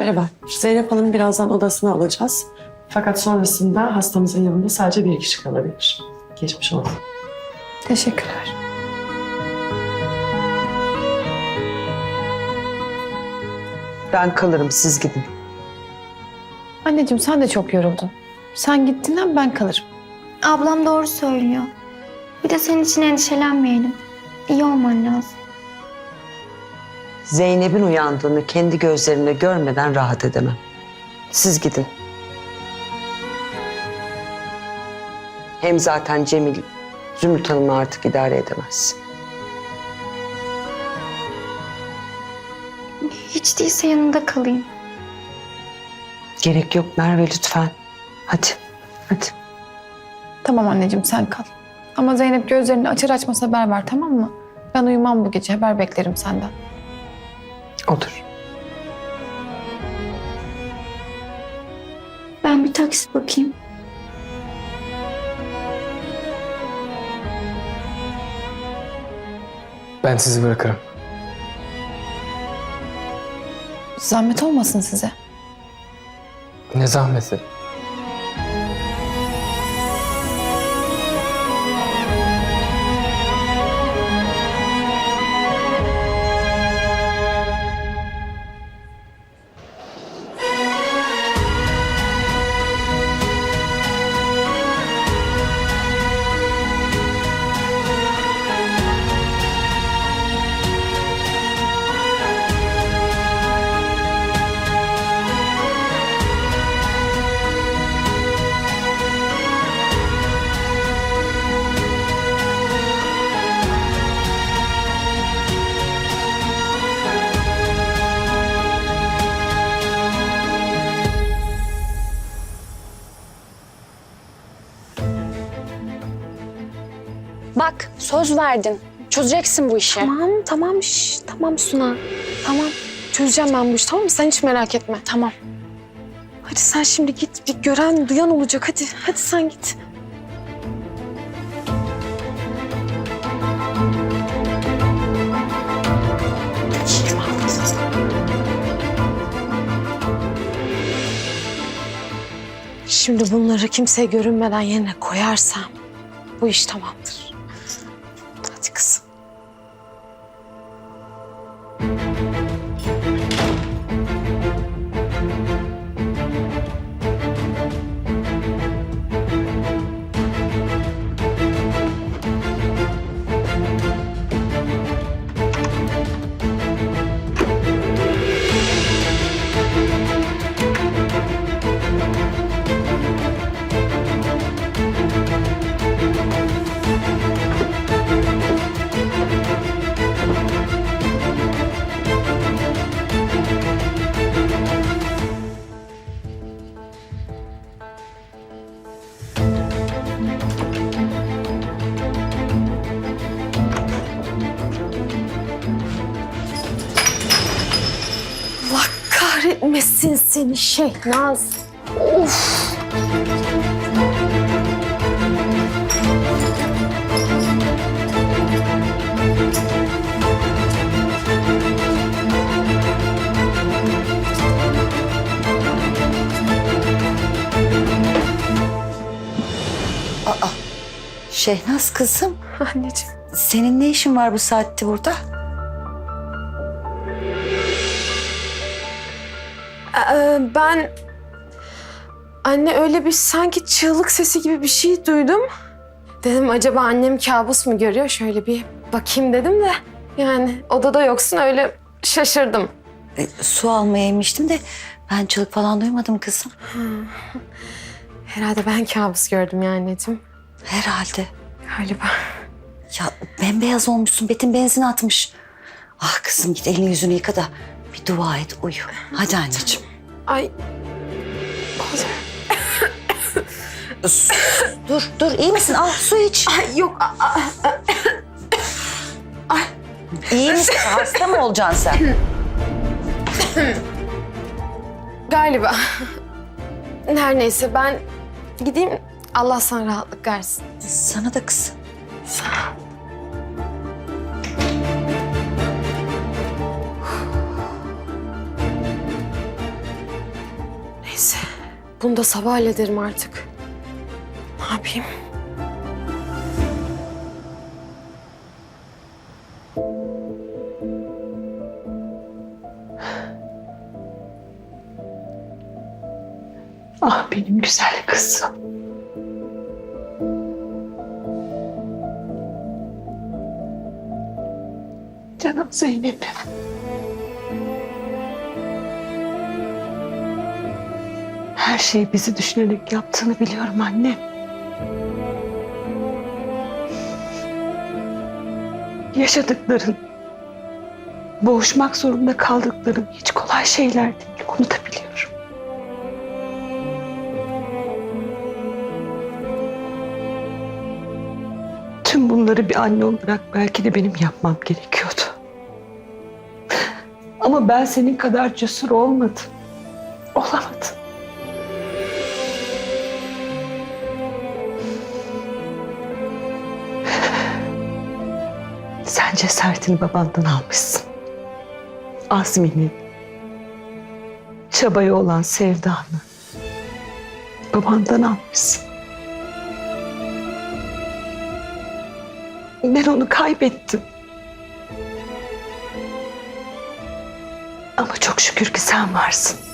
Merhaba. Zeynep Hanım birazdan odasına alacağız. Fakat sonrasında hastamızın yanında sadece bir kişi kalabilir. Geçmiş olsun. Teşekkürler. Ben kalırım siz gidin. Anneciğim sen de çok yoruldun. Sen gittiğinden ben kalırım. Ablam doğru söylüyor. Bir de senin için endişelenmeyelim. İyi olman lazım. Zeynep'in uyandığını kendi gözlerimle görmeden rahat edemem. Siz gidin. Hem zaten Cemil Zümrüt Hanım'ı artık idare edemez. Hiç değilse yanında kalayım. Gerek yok Merve lütfen. Hadi, hadi. Tamam anneciğim sen kal. Ama Zeynep gözlerini açar açmaz haber ver tamam mı? Ben uyumam bu gece haber beklerim senden. Otur. Ben bir taksi bakayım. Ben sizi bırakırım. Zahmet olmasın size. Ne zahmeti. Bak söz verdin. Çözeceksin bu işi. Tamam tamam şş, tamam Suna. Tamam çözeceğim ben bu işi tamam mı? Sen hiç merak etme. Tamam. Hadi sen şimdi git bir gören duyan olacak hadi. Hadi sen git. Şimdi bunları kimseye görünmeden yerine koyarsam bu iş tamamdır. Kahretmesin seni Şehnaz. Of. Şehnaz kızım, Anneciğim. senin ne işin var bu saatte burada? Ee, ben anne öyle bir sanki çığlık sesi gibi bir şey duydum. Dedim acaba annem kabus mu görüyor? Şöyle bir bakayım dedim de. Yani odada yoksun öyle şaşırdım. E, su almaya inmiştim de ben çığlık falan duymadım kızım. Herhalde ben kabus gördüm ya anneciğim. Herhalde. Galiba. Ya bembeyaz olmuşsun, Betin benzin atmış. Ah kızım git elini yüzünü yıka da bir dua et uyu. Hadi anneciğim. Ay Dur dur iyi misin? Al su iç. Ay, yok a- a- İyi misin? Hasta mı olacaksın sen? galiba. Her neyse ben gideyim Allah sana rahatlık versin. Sana da kızım. Sağ ol. Neyse. Bunu da sabah hallederim artık. Ne yapayım? Ah benim güzel kızım. Canım Zeynep'im. Şeyi bizi düşünerek yaptığını biliyorum anne. Yaşadıkların, boğuşmak zorunda kaldıkların hiç kolay şeyler değil. Onu da biliyorum. Tüm bunları bir anne olarak belki de benim yapmam gerekiyordu. Ama ben senin kadar cesur olmadım. Olamadım. Cesaretini babandan almışsın. Azmini, çabaya olan sevdanı babandan almışsın. Ben onu kaybettim. Ama çok şükür ki sen varsın.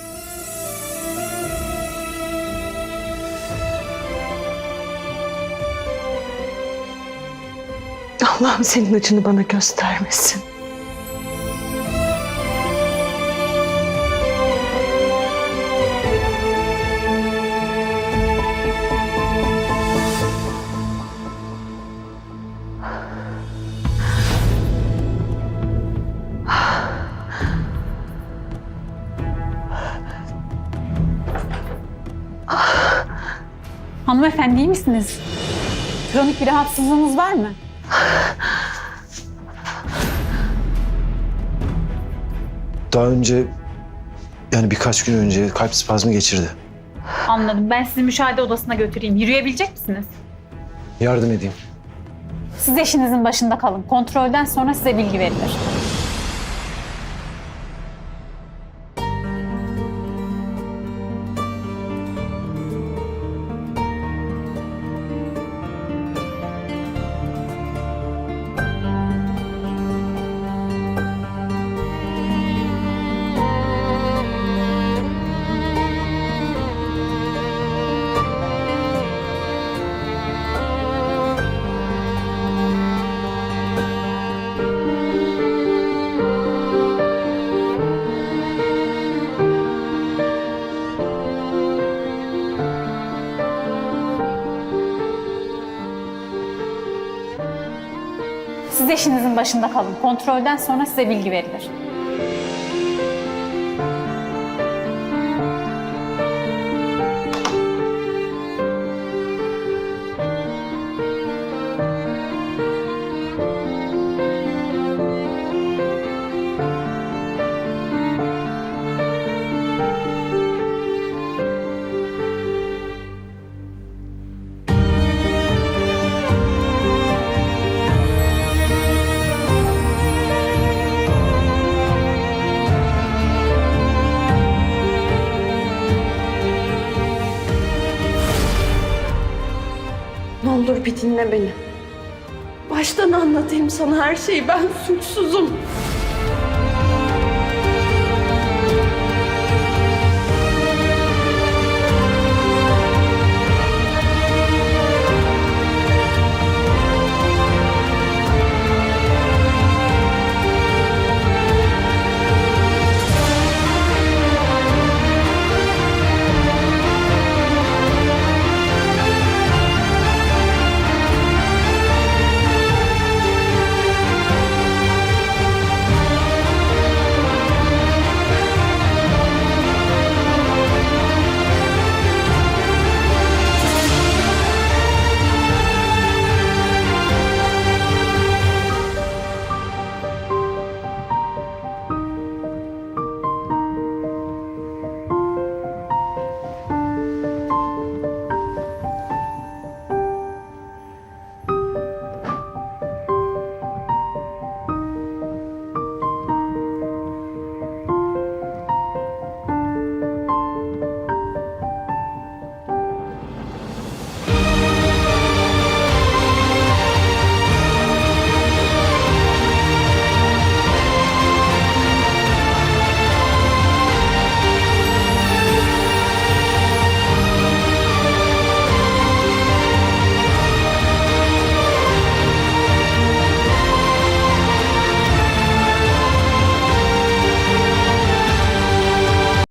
Allah'ım senin acını bana göstermesin. Hanımefendi iyi misiniz? Kronik bir rahatsızlığınız var mı? Daha önce yani birkaç gün önce kalp spazmı geçirdi. Anladım. Ben sizi müşahede odasına götüreyim. Yürüyebilecek misiniz? Yardım edeyim. Siz eşinizin başında kalın. Kontrolden sonra size bilgi verilir. Siz eşinizin başında kalın. Kontrolden sonra size bilgi verilir. Dinle beni. Baştan anlatayım sana her şeyi. Ben suçsuzum.